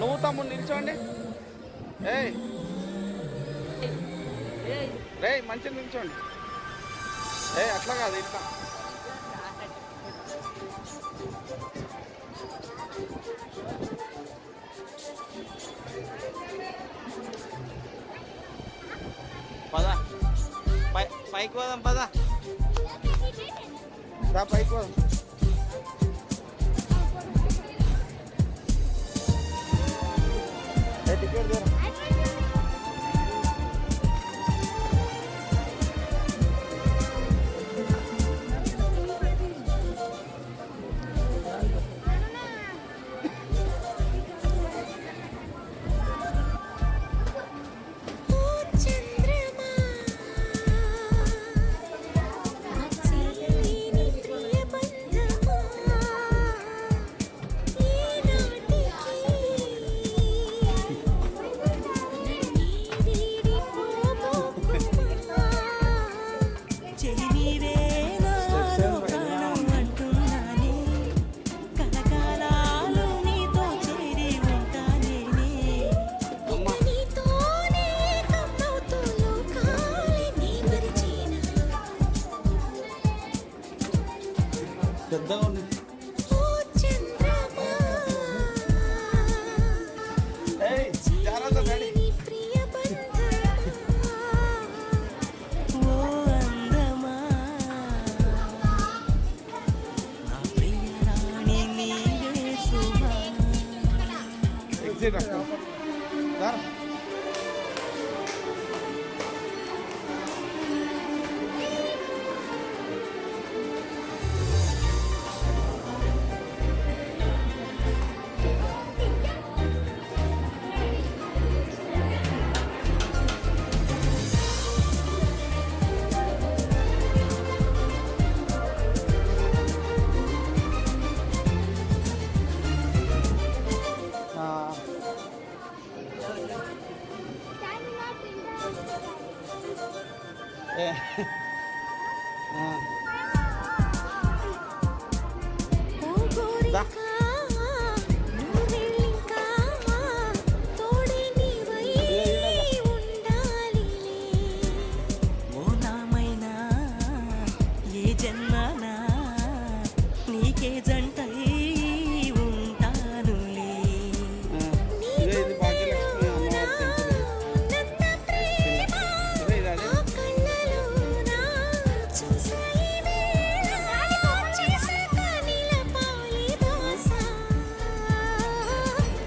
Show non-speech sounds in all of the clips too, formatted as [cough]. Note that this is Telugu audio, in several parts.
నువ్వు తమ్ముడు నిల్చోండి. ఏయ్. రే మంచిగా నిల్చోండి. ఏ అట్లా కాదు ఇట్లా. Paikwalan pala. Sa paikwalan. dizer aqui. Kaya, [laughs] ah. Dak.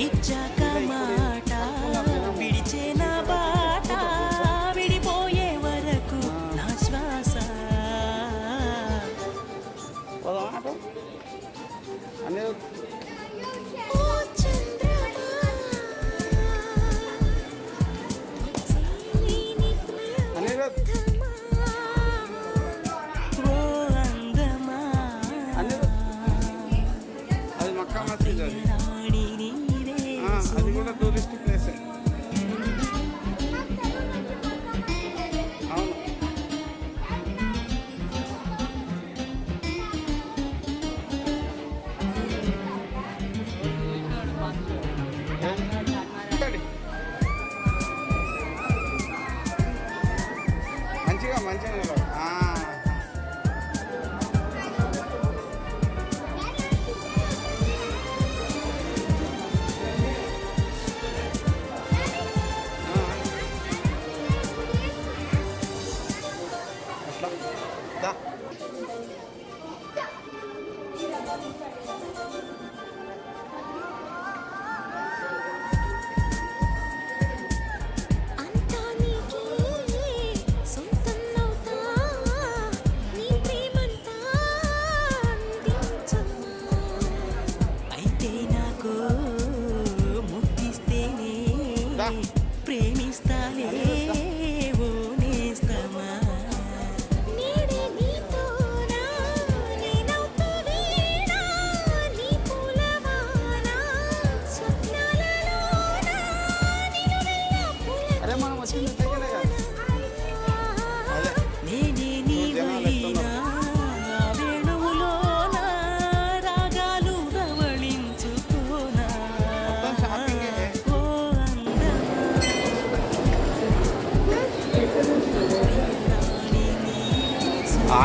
Icha kama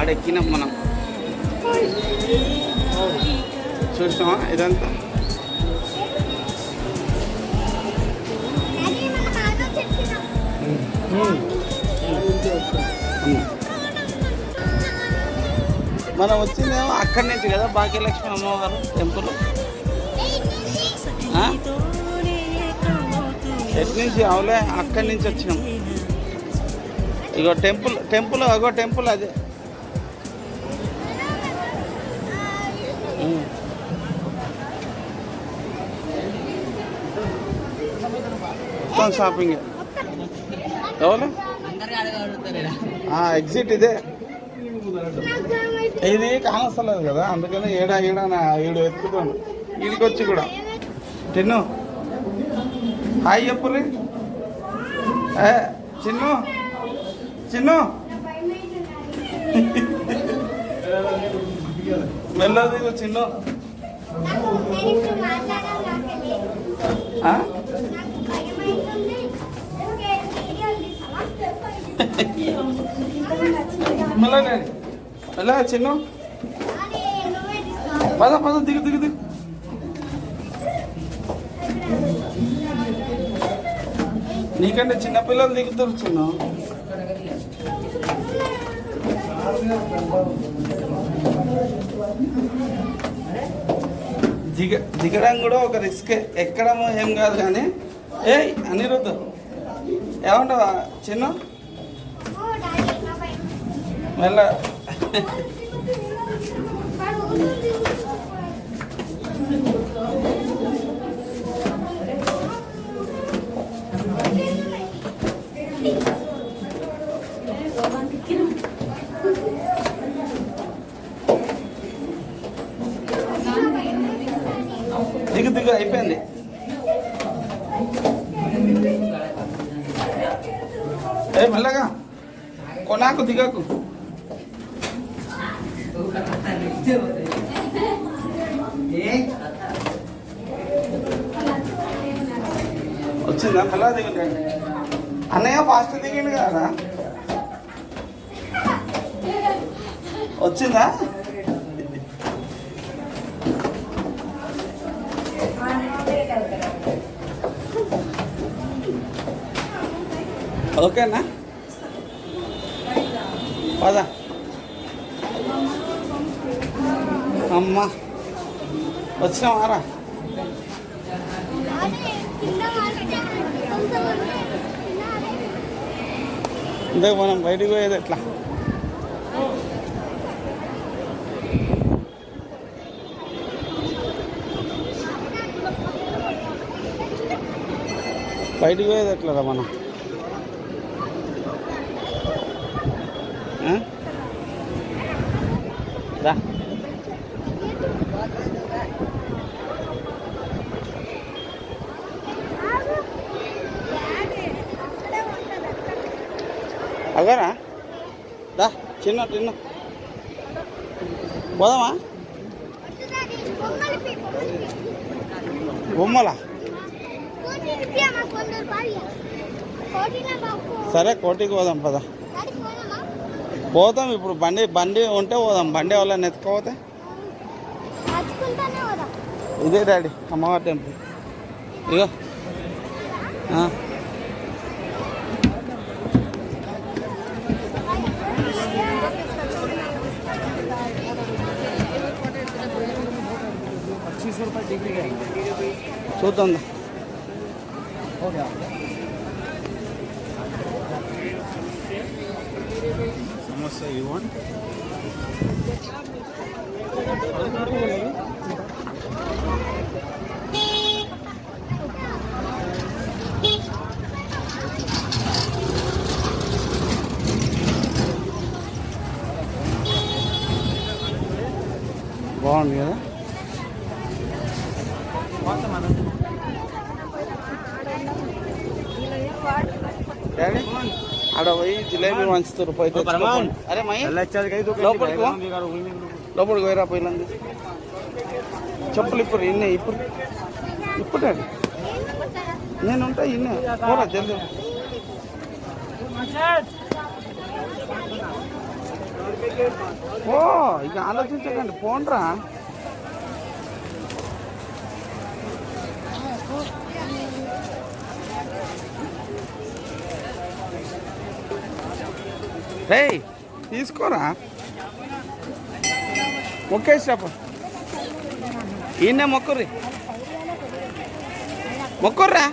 ఆడెక్కినాం మనం. చూసినావా ఇదంతా? మనం వచ్చిందేమో అక్కడి నుంచి కదా భాగ్యలక్ష్మి అమ్మవారు టెంపుల్. ఎటు నుంచి? అవులే అక్కడి నుంచి వచ్చినాం. ఇగో టెంపుల్ టెంపుల్ అగో టెంపుల్ అదే. మొత్తం షాపింగ్ ఎవరు? ఎగ్జిట్ ఇదే. ఇది కానొస్తలేదు కదా అందుకని ఏడా ఏడా నా ఏడు ఎత్తుకుతాను వీడికి వచ్చి కూడా. తిన్ను హాయ్ చెప్పుర్రి ఏ చిన్ను. చిన్ను. మెల్లది చిన్ను. ఆ? ఎలా చిన్న? పద పద దిగు దిగు దిగు. నీకంటే చిన్నపిల్లలు దిగుతారు చిన్న. దిగ దిగడం కూడా ఒక రిస్క్. ఎక్కడమో ఏం కాదు కానీ. ఏ అనిరుద్ధ. ఏమంటావా చిన్న? మెల్ల దిగు దిగు అయిపోయింది ఏ మెల్లగా కొనాకు దిగకు వచ్చిందా? మెల్లగా దిగుతాడు అన్నయ్య ఫాస్ట్ దిగిండు కదా. వచ్చిందా? ఓకేనా? పద. అమ్మ. వచ్చినావారా? ఇంతకు మనం బయటికి పోయేది ఎట్లా? బయటికి పోయేది ఎట్లా మనం? అగరా దా చిన్న చిన్న పోదామా? బొమ్మలా? సరే కోటికి పోదాం పద. పోతాం ఇప్పుడు. బండి బండి ఉంటే పోదాం. బండి వాళ్ళని ఎత్తుకపోతే? ఇదే డాడీ అమ్మవారి టెంపుల్. ఇగో. చూద్దాం. సమోసా యూ వాంట్ బాగుంది కదా డాడీ ఆడ జిలేబీ మంచుతారు పోయి తెచ్చుకోపోండి. అరే మై లోపలికి పో. లోపలికి పోయిరా పోయిలంది. చెప్పులు ఇప్పుడు ఇన్నే ఇప్పుడు ఇప్పుడు. నేను ఉంటా ఇన్నే. పోరా జల్దీ ఓ ఇక ఆలోచించకండి పోండ్రా రేయ్ తీసుకోరా? మొక్కేసి చెప్ప. ఈయనే మొక్కుర్రీ. మొక్కుర్రా?